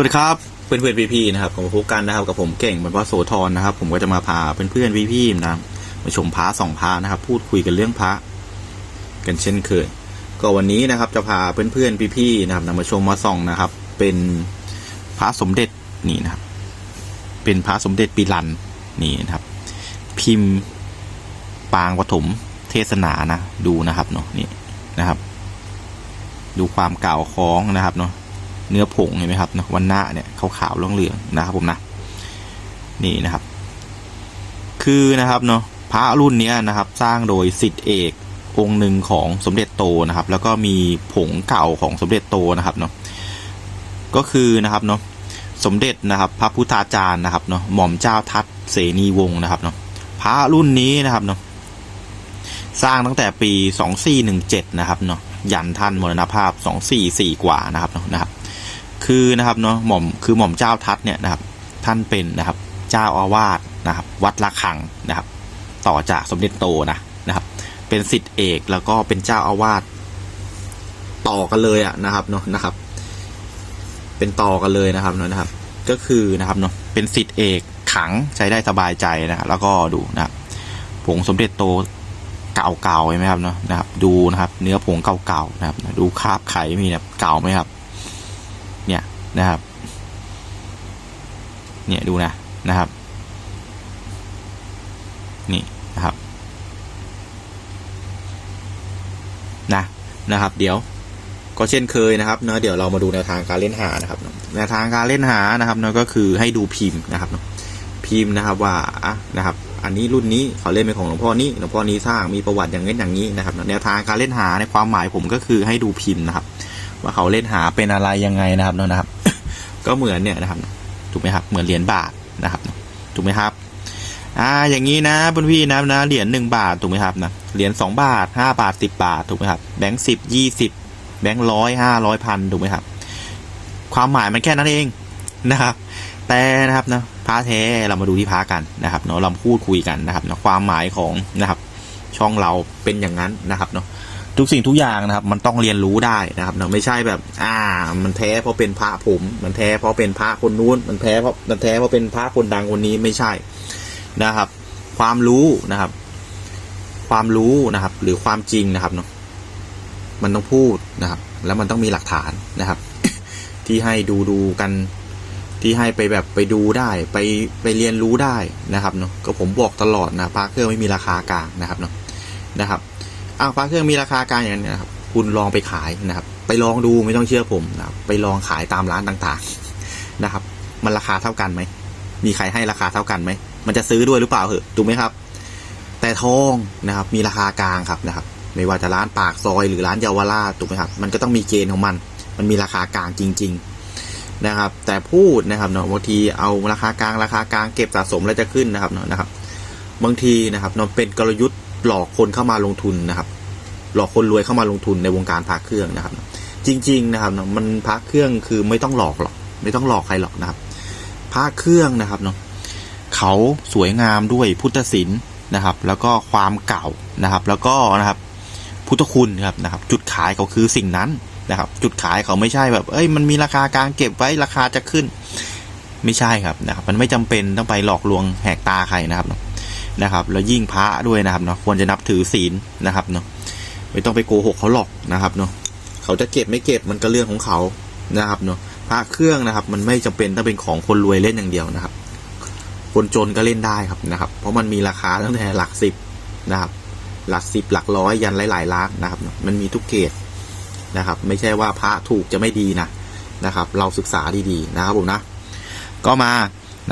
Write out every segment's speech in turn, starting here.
วัสดีครับเพื่อนเพื่อนพี่พี่ๆนะครับผมพบกันนะครับกับผมเก่งบรรพโสธรนะครับ ผมก็จะมาพาเพื่อนเพื่อนพี่พี่ๆนะมาชมพระสองพระนะครับ พูดคุยกันเรื่องพระกันเช่นเคยก็วันนี้นะครับจะพาเพื่อนเพื่อนพี่พี่ๆนะครับนำมาชมมาส่องนะครับ เป็นพระสมเด็จนี่นะครับ เป็นพระสมเด็จปีรันนี่นะครับ พิมพ์ปางปฐมเทศนานะดูนะครับเนาะนี่นะครับ ดูความเก่าคล้องนะครับเนาะ เนื้อผงเห็นไหมครับนะวันหน้าเนี่ยขาวๆเหลืองๆนะครับผมนะนี่นะครับ คือนะครับเนาะพระรุ่นเนี้ยนะครับ สร้างโดยสิทธิเอกองค์หนึ่งของสมเด็จโตนะครับ แล้วก็มีผงเก่าของสมเด็จโตนะครับเนาะก็คือนะครับเนาะสมเด็จนะครับ พระพุทธาจารย์นะครับเนาะหม่อมเจ้าทัตเสนีวงศ์นะครับเนาะพระรุ่นนี้นะครับเนาะสร้างตั้งแต่ปี 2417 นะครับเนาะยันท่านมรณภาพ 244 กว่านะครับเนาะนะครับ คือนะครับเนาะหม่อมคือหม่อมเจ้าทัตเนี่ยนะครับ ท่านเป็นนะครับ เจ้าอาวาสนะครับ วัดละคังนะครับ ต่อจากสมเด็จโตนะนะครับ เป็นสิทธิเอกแล้วก็เป็นเจ้าอาวาสต่อกันเลยอะนะครับเนาะนะครับ เป็นต่อกันเลยนะครับเนาะนะครับ ก็คือนะครับเนาะเป็นสิทธิเอกขังใช้ได้สบายใจนะครับแล้วก็ดูนะครับผงสมเด็จโตเก่าๆเห็นไหมครับเนาะนะครับ ดูนะครับ เนื้อผงเก่าๆนะครับ ดูคราบไขมีแบบเก่าไหมครับ เนี่ยนะครับเนี่ยดูนะนะครับนี่นะครับนะนะครับ เดี๋ยวก็เช่นเคยนะครับเนาะเดี๋ยวเรามาดูแนวทางการเล่นหานะครับแนวทางการเล่นหานะครับเนาะก็คือให้ดูพิมพ์นะครับพิมพ์นะครับว่าอะนะครับ อันนี้รุ่นนี้เขาเล่นเป็นของหลวงพ่อนี้หลวงพ่อนี้สร้างมีประวัติอย่างนี้อย่างนี้นะครับ แนวทางการเล่นหาในความหมายผมก็คือให้ดูพิมพ์นะครับ ว่าเขาเล่นหาเป็นอะไรยังไงนะครับเนาะนะครับ ก็เหมือนเนี่ยนะครับถูกไหมครับเหมือนเหรียญบาทนะครับถูกไหมครับอ่าอย่างนี้นะเพื่อนพี่นะนะเหรียญหนึ่งบาทถูกไหมครับนะเหรียญสองบาทห้าบาทสิบบาทถูกไหมครับแบงค์สิบยี่สิบแบงค์ร้อยห้าร้อยพันถูกไหมครับ ความหมายมันแค่นั้นเองนะครับ แต่นะครับนะพระแท้เรามาดูที่พระกันนะครับเนาะเราพูดคุยกันนะครับเนาะความหมายของนะครับ ช่องเราเป็นอย่างนั้นนะครับเนาะ ทุกสิ่งทุกอย่างนะครับ มันต้องเรียนรู้ได้นะครับเนาะไม่ใช่แบบ อ่า มันแท้เพราะเป็นพระผม มันแท้เพราะเป็นพระคนนู้น มันแท้เพราะมันแท้เพราะเป็นพระคนดังคนนี้ไม่ใช่นะครับ ความรู้นะครับ ความรู้นะครับ หรือความจริงนะครับเนาะมันต้องพูดนะครับ แล้วมันต้องมีหลักฐานนะครับ ที่ให้ดูดูกันที่ให้ไปแบบไปดูได้ไปไปเรียนรู้ได้นะครับเนาะก็ผมบอกตลอดนะพระเครื่องไม่มีราคากลางนะครับเนาะนะครับ อ้าวพระเครื่องมีราคากลางอย่างนี้นะครับ คุณลองไปขายนะครับ ไปลองดูไม่ต้องเชื่อผมนะครับ ไปลองขายตามร้านต่างๆนะครับ มันราคาเท่ากันไหม มีใครให้ราคาเท่ากันไหม มันจะซื้อด้วยหรือเปล่าเหอะถูกไหมครับ แต่ทองนะครับ มีราคากลางครับนะครับ ไม่ว่าจะร้านปากซอยหรือร้านเยาวราชถูกไหมครับ มันก็ต้องมีเกณฑ์ของมัน มันมีราคากลางจริง ๆนะครับแต่พูดนะครับเนาะบางทีเอาราคากลางราคากลางเก็บสะสมแล้วจะขึ้นนะครับเนาะนะครับ บางทีนะครับเนาะเป็นกลยุทธ์ หลอกคนเข้ามาลงทุนนะครับ หลอกคนรวยเข้ามาลงทุนในวงการพระเครื่องนะครับ จริง ๆ นะครับมันพระเครื่องคือไม่ต้องหลอกหรอก ไม่ต้องหลอกใครหรอกนะครับพระเครื่องนะครับเนาะเขาสวยงามด้วยพุทธศิลป์นะครับ แล้วก็ความเก่านะครับ แล้วก็นะครับพุทธคุณครับนะครับ จุดขายเขาคือสิ่งนั้นนะครับ จุดขายเขาไม่ใช่แบบ เอ้ยมันมีราคากลางเก็บไว้ราคาจะขึ้น ไม่ใช่ครับนะครับ มันไม่จำเป็นต้องไปหลอกลวงแหกตาใครนะครับ นะครับ แล้วยิ่งพระด้วยนะครับเนาะควรจะนับถือศีลนะครับเนาะไม่ต้องไปโกหกเขาหรอกนะครับเนาะเขาจะเก็บไม่เก็บมันก็เรื่องของเขานะครับเนาะพระเครื่องนะครับ มันไม่จำเป็นต้องเป็นของคนรวยเล่นอย่างเดียวนะครับ คนจนก็เล่นได้ครับนะครับ เพราะมันมีราคาตั้งแต่หลักสิบนะครับ หลักสิบหลักร้อยยันหลายๆล้านนะครับ มันมีทุกเกรดนะครับ ไม่ใช่ว่าพระถูกจะไม่ดีนะนะครับ เราศึกษาดีๆนะครับผมนะ ก็มา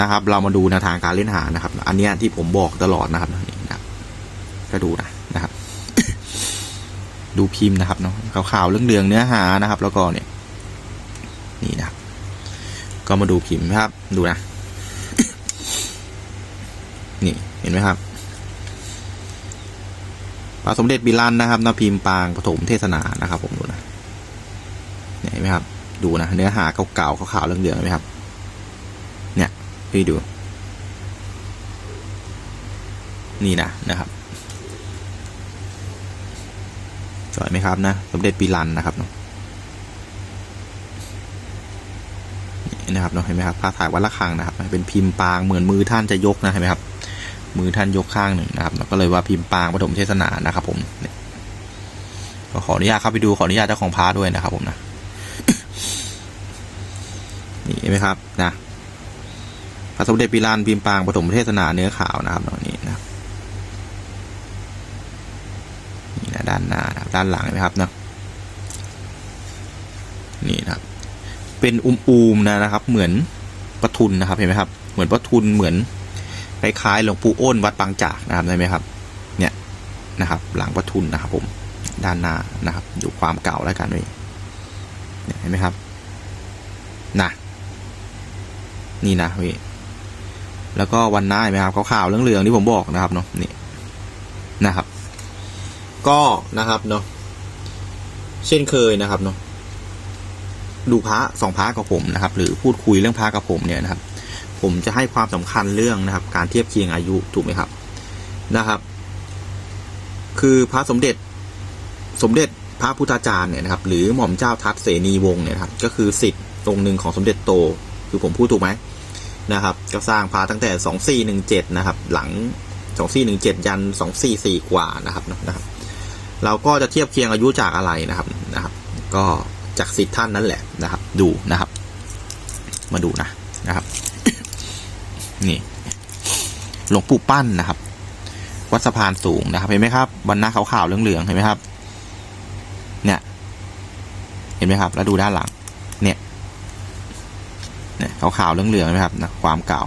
นะครับ เรามาดูแนวทางการเล่นหานะครับ อันนี้ที่ผมบอกตลอดนะครับนี่นะก็ดูนะนะครับ ดูพิมพ์นะครับเนาะขาวๆเรื่องเรืองเนื้อหานะครับ แล้วก็เนี่ย นี่นะครับก็มาดูพิมพ์นะครับ ดูนะ นี่เห็นไหมครับพระสมเด็จบิลันนะครับนาพิมพ์ปางปฐมเทศนานะครับ ผมดูนะเห็นไหมครับ ดูนะ เนื้อหาเก่าๆขาวๆเรื่องเรืองไหมครับ พี่ดู นี่นะนะครับ สวยไหมครับนะ สมเด็จปีรันนะครับเนาะนะครับเนาะเห็นไหมครับภาพถ่ายวัดระฆังนะครับ เป็นพิมพ์ปางเหมือนมือท่านจะยกนะเห็นไหมครับ มือท่านยกข้างหนึ่งนะครับก็เลยว่าพิมพ์ปางปฐมเทศนานะครับ ผมก็ขออนุญาตเข้าไปดูขออนุญาตเจ้าของพระด้วยนะครับ ผมนะนี่เห็นไหมครับนะ พระสมเด็จปิลานพิมพ์ปางปฐมเทศนาเนื้อขาวนะครับเนาะนี่นะนี่นะด้านหน้านะด้านหลังเห็นไหมครับเนะนี่นะครับ เป็นอุมๆนะนะครับ เหมือนประทุนนะครับเห็นไหมครับ เหมือนประทุนเหมือนคล้ายๆหลวงปู่อ้นวัดบางจากนะครับเห็นไหมครับ เนี่ยนะครับ หลังประทุนนะครับ ผมด้านหน้านะครับ ดูความเก่าแล้วกันเลยเนี่ยเห็นไหมครับนะนี่นะพี่ แล้วก็วันหน้าเห็นไหมครับขาวๆเหลืองๆที่ผมบอกนะครับเนาะนี่นะครับ ก็นะครับเนาะเช่นเคยนะครับเนาะดูพระสองพระกับผมนะครับ หรือพูดคุยเรื่องพระกับผมเนี่ยนะครับ ผมจะให้ความสำคัญเรื่องนะครับ การเทียบเคียงอายุถูกไหมครับนะครับ คือพระสมเด็จสมเด็จพระพุทธาจารย์เนี่ยนะครับ หรือหม่อมเจ้าทัตเสนีวงศ์เนี่ยครับ ก็คือสิทธิ์องค์หนึ่งของสมเด็จโต คือผมพูดถูกไหม นะครับ ก็สร้างพระตั้งแต่สองสี่หนึ่งเจ็ดนะครับ หลังสองสี่หนึ่งเจ็ดยันสองสี่สี่กว่านะครับนะครับ เราก็จะเทียบเคียงอายุจากอะไรนะครับนะครับ ก็จากสิทธิ์ท่านนั่นแหละนะครับ ดูนะครับ มาดูนะนะครับ นี่ หลวงปู่ปั้นนะครับ วัดสะพานสูงนะครับ เห็นไหมครับบรรณาขาวๆเหลืองๆเห็นไหมครับ เนี่ย เห็นไหมครับ แล้วดูด้านหลัง ขาวๆเหลืองๆเห็นไหมครับนะความเก่า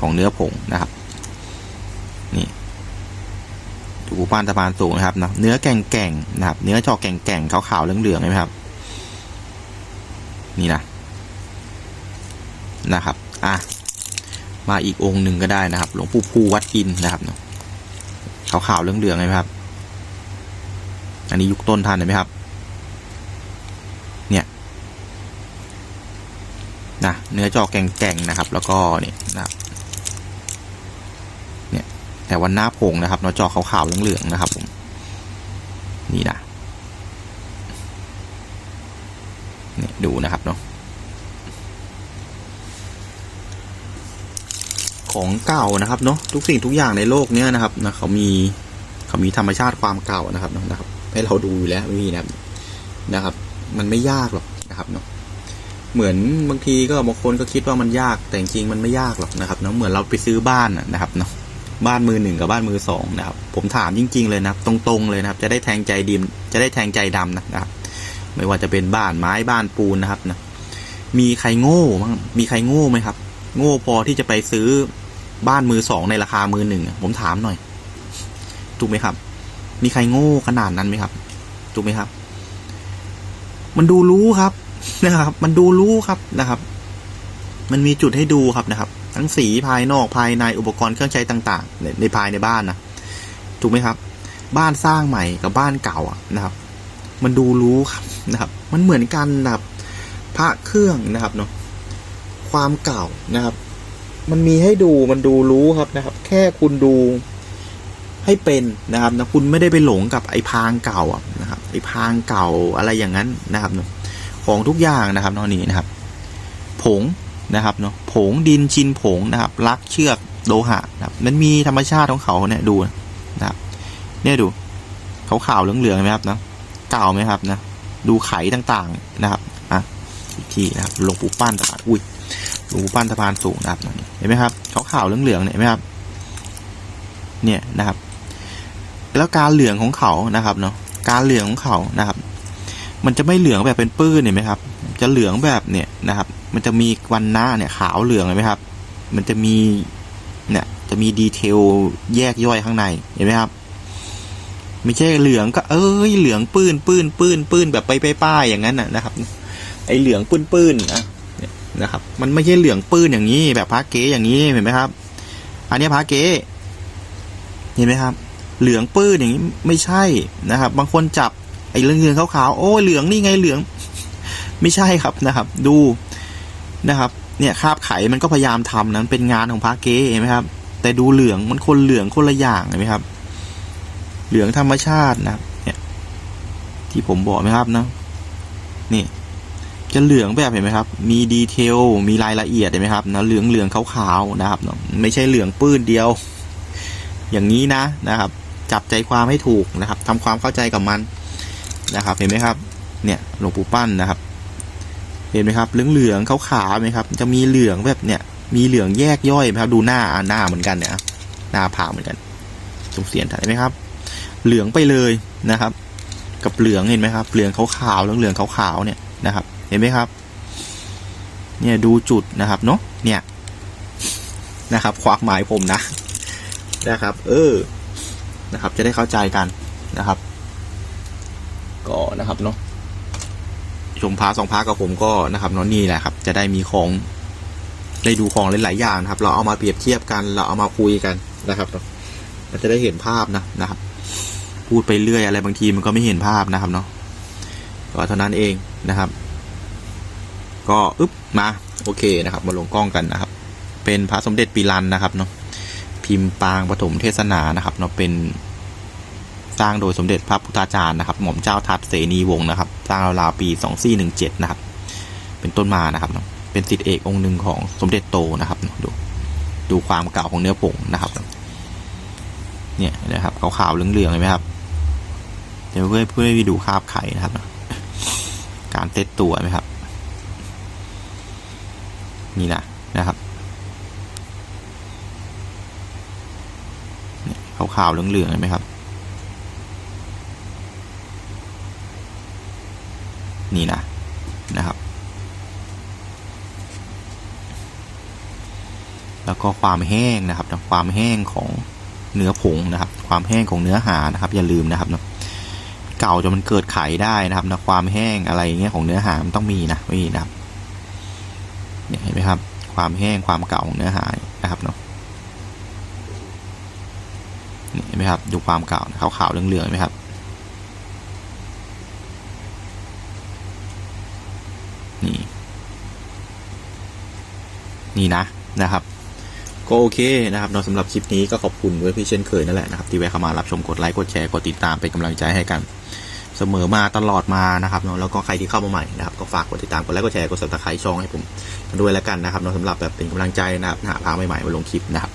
ของเนื้อผงนะครับ นี่หลวงปู่ปั้นสะพานสูงนะครับนะเนื้อแก่งๆนะครับ เนื้อจอแก่งๆขาวๆเหลืองๆเห็นไหมครับ นี่นะนะครับ อะ มาอีกองค์หนึ่งก็ได้นะครับ หลวงปู่ภูวัดอินนะครับขาวๆเหลืองๆเลยไหมครับ อันนี้ยุคต้นท่านไหมครับ เนี่ย นะเนื้อจอแก่งๆนะครับ แล้วก็นี่นะครับเนี่ยแต่วันหน้าผงนะครับเนื้อจอขาวๆเหลืองๆนะครับผมนี่นะเนี่ยดูนะครับเนาะของเก่านะครับเนาะทุกสิ่งทุกอย่างในโลกเนี้ยนะครับนะเขามีเขามีธรรมชาติความเก่านะครับนะครับ ให้เราดูอยู่แล้วไม่มีนะครับนะครับ มันไม่ยากหรอกนะครับเนาะ เหมือนบางทีก็บางคนก็คิดว่ามันยากแต่จริงๆมันไม่ยากหรอกนะครับเนาะเหมือนเราไปซื้อบ้านนะครับเนาะบ้านมือหนึ่งกับบ้านมือสองนะครับ ผมถามจริง ๆ เลยนะครับ ตรงๆเลยนะครับ จะได้แทงใจดิมจะได้แทงใจดำนะครับ ไม่ว่าจะเป็นบ้านไม้บ้านปูนนะครับนะมีใครโง่มั้งมีใครโง่ไหมครับ โง่พอที่จะไปซื้อบ้านมือสองในราคามือหนึ่งผมถามหน่อยถูกไหมครับ มีใครโง่ขนาดนั้นไหมครับถูกไหมครับ มันดูรู้ครับ นะครับ มันดูรู้ครับนะครับ มันมีจุดให้ดูครับนะครับ ทั้งสีภายนอกภายในอุปกรณ์เครื่องใช้ต่างๆ ในในภายในบ้านนะถูกไหมครับ บ้านสร้างใหม่กับบ้านเก่าอะนะครับ มันดูรู้ครับนะครับ มันเหมือนกันนะครับ พระเครื่องนะครับเนาะความเก่านะครับ มันมีให้ดูมันดูรู้ครับนะครับ แค่คุณดูให้เป็นนะครับนะคุณไม่ได้ไปหลงกับไอ้พางเก่าอะนะครับไอ้พางเก่าอะไรอย่างนั้นนะครับเนาะ ของทุกอย่างนะครับนาะนี่นะครับ ผงนะครับเนาะผงดินชินผงนะครับ ลักเชือกโลหะนะครับมันมีธรรมชาติของเขาเนี่ยดูนะครับ เนี่ยดูขาวๆเหลืองๆไหมครับนะเก่าไหมครับนะดูไขต่างๆนะครับอะอีกทีนะครับหลวงปู่ปั้นสะพานอุ้ยหลวงปู่ปั้นสะพานสูงนะครับเห็นไหมครับขาวๆเหลืองๆเนี่ยเห็นไหมครับเนี่ยนะครับ แล้วการเหลืองของเขานะครับเนาะการเหลืองของเขานะครับ มันจะไม่เหลืองแบบเป็นปื้นเห็นไหมครับ จะเหลืองแบบเนี่ยนะครับ มันจะมีวันหน้าเนี่ยขาวเหลืองเห็นไหมครับ มันจะมีเนี่ยจะมีดีเทลแยกย่อยข้างในเห็นไหมครับ ไม่ใช่เหลืองก็เอ้ยเหลืองปื้นปื้นปื้นปื้นแบบไปไป้ายอย่างนั้นน่ะนะครับ ไอเหลืองปื้นปื้นนะเนี่ยนะครับ มันไม่ใช่เหลืองปื้นอย่างนี้ แบบพระเก๋อย่างนี้เห็นไหมครับ อันนี้พระเก๋เห็นไหมครับ เหลืองปื้นอย่างนี้ไม่ใช่นะครับ บางคนจับ ไอ้เหลืองขาวๆโอ้ยเหลืองนี่ไงเหลือง ไม่ใช่ครับนะครับ ดูนะครับ เนี่ยคาบไขมันก็พยายามทำนะมันเป็นงานของพระเก๋เห็นไหมครับ แต่ดูเหลืองมันคนเหลืองคนละอย่างเห็นไหมครับ เหลืองธรรมชาตินะครับเนี่ย ที่ผมบอกไหมครับนะนี่จะเหลืองแบบเห็นไหมครับ มีดีเทล มีรายละเอียดเห็นไหมครับนะเหลืองเหลืองขาวๆนะครับเนาะไม่ใช่เหลืองปื้นเดียว อย่างนี้นะนะครับ จับใจความให้ถูกนะครับทำความเข้าใจกับมัน นะครับ เห็นไหมครับ เนี่ยหลวงปู่ปั้นนะครับ เห็นไหมครับ เหลืองเหลืองๆขาวๆไหมครับ จะมีเหลืองแบบเนี่ย มีเหลืองแยกย่อยไหมครับ ดูหน้าอ่าหน้าเหมือนกันเนี่ยหน้าผ่าเหมือนกันตรงเสียนถ่ายไหมครับ เหลืองไปเลยนะครับ กับเหลืองเห็นไหมครับ เหลืองขาวๆเหลืองเหลืองๆขาวๆเนี่ยนะครับ เห็นไหมครับ เนี่ยดูจุดนะครับเนาะ เนี่ยนะครับความหมายผมนะนะครับ เออนะครับ จะได้เข้าใจกันนะครับ ก็นะครับเนาะชมพาสองพากับผมก็นะครับเนาะนี่แหละครับ จะได้มีของได้ดูของหลายๆอย่างนะครับ เราเอามาเปรียบเทียบกันเราเอามาคุยกันนะครับเนาะมันจะได้เห็นภาพนะนะครับ พูดไปเรื่อยอะไรบางทีมันก็ไม่เห็นภาพนะครับเนาะก็เท่านั้นเองนะครับ ก็อึ๊บมาโอเคนะครับ มาลงกล้องกันนะครับ เป็นพระสมเด็จปีรันนะครับเนาะพิมพ์ปางปฐมเทศนานะครับเนาะเป็น สร้างโดยสมเด็จพระพุทธาจารย์นะครับหม่อมเจ้าทัตเสนีวงศ์นะครับ สร้างราวๆปี 2417 นะครับ เป็นต้นมานะครับ เป็นสิทธิเอกองค์หนึ่งของสมเด็จโตนะครับดูดูความเก่าของเนื้อผงนะครับเนี่ยนะครับขาวๆเหลืองๆเห็นไหมครับเดี๋ยวเพื่อเพื่อให้ดูคาบไข่นะครับ การเซตตัวไหมครับ นี่นะนะครับเนี่ยขาวๆเหลืองๆเห็นไหมครับ นี่นะนะครับ แล้วก็ความแห้งนะครับนะความแห้งของเนื้อผงนะครับ ความแห้งของเนื้อหานะครับ อย่าลืมนะครับเนาะเก่าจนมันเกิดไขได้นะครับนะความแห้งอะไรเงี้ยของเนื้อหามันต้องมีนะไม่มีนะครับเนี่ยเห็นไหมครับ ความแห้งความเก่าของเนื้อหานะครับเนาะเห็นไหมครับดูความเก่าขาวขาวๆเหลืองๆเห็นไหมครับนี่นี่นะนะครับ ก็โอเคนะครับเนาะสำหรับคลิปนี้ก็ขอบคุณเพื่อนพี่เช่นเคยนั่นแหละนะครับที่แวะเข้ามารับชมกดไลค์กดแชร์กดติดตามเป็นกำลังใจให้กันเสมอมาตลอดมานะครับเนาะแล้วก็ใครที่เข้ามาใหม่นะครับก็ฝากกดติดตามกดไลค์กดแชร์กดซับสไครต์ช่องให้ผมด้วยแล้วกันนะครับเนาะสำหรับแบบเป็นกำลังใจนะครับหาพาใหม่ๆมาลงคลิปนะครับ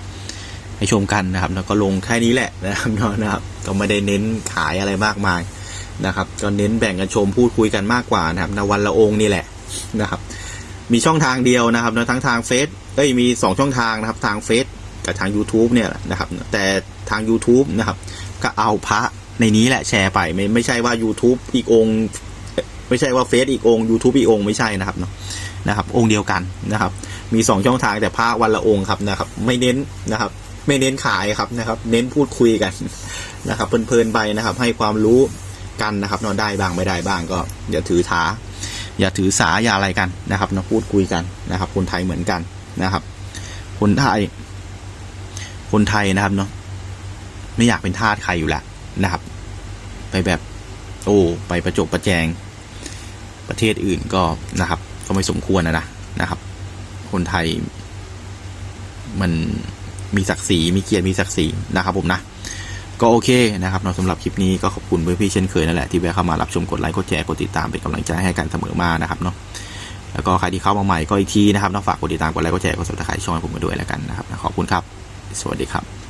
ให้ชมกันนะครับแล้วก็ลงแค่นี้แหละนะครับเนาะนะครับก็ไม่ได้เน้นขายอะไรมากมายนะครับก็เน้นแบ่งกันชมพูดคุยกันมากกว่านะครับในวันละองค์นี่แหละนะครับ มีช่องทางเดียวนะครับนะทั้งทางเฟซเอ้ยมีสองช่องทางนะครับ ทางเฟซกับทาง YouTube เนี่ยนะครับ แต่ทาง YouTube นะครับ ก็เอาพระในนี้แหละแชร์ไปไม่ไม่ใช่ว่า YouTube อีกองค์ ไม่ใช่ว่าเฟซอีกองค์ YouTube อีกองค์ไม่ใช่นะครับเนาะนะครับ องค์เดียวกันนะครับ มีสองช่องทางแต่พระวันละองค์ครับนะครับ ไม่เน้นนะครับ ไม่เน้นขายครับนะครับ เน้นพูดคุยกันนะครับเพลินๆไปนะครับ ให้ความรู้กันนะครับเนอนได้บ้างไม่ได้บ้างก็อย่าถือท้า อย่าถือสาอย่าอะไรกันนะครับนะพูดคุยกันนะครับ คนไทยเหมือนกันนะครับ คนไทย คนไทยนะครับเนาะไม่อยากเป็นทาสใครอยู่แล้วนะครับ ไปแบบ โอ้ไปประจบประแจง ประเทศอื่นก็นะครับ ก็ไม่สมควรนะนะนะครับ คนไทย มันมีศักดิ์ศรีมีเกียรติมีศักดิ์ศรีนะครับผมนะ ก็โอเคนะครับเนาะสำหรับคลิปนี้ก็ขอบคุณเพื่อนพี่เช่นเคยนั่นแหละที่แวะเข้ามารับชมกดไลค์กดแชร์กดติดตามเป็นกำลังใจให้กันเสมอมานะครับเนาะแล้วก็ใครที่เข้ามาใหม่ก็อีกทีนะครับเนาะฝากกดติดตามกดไลค์กดแชร์กดซับสไครต์ช่องให้ผมมาด้วยแล้วกันนะครับขอบคุณครับ สวัสดีครับ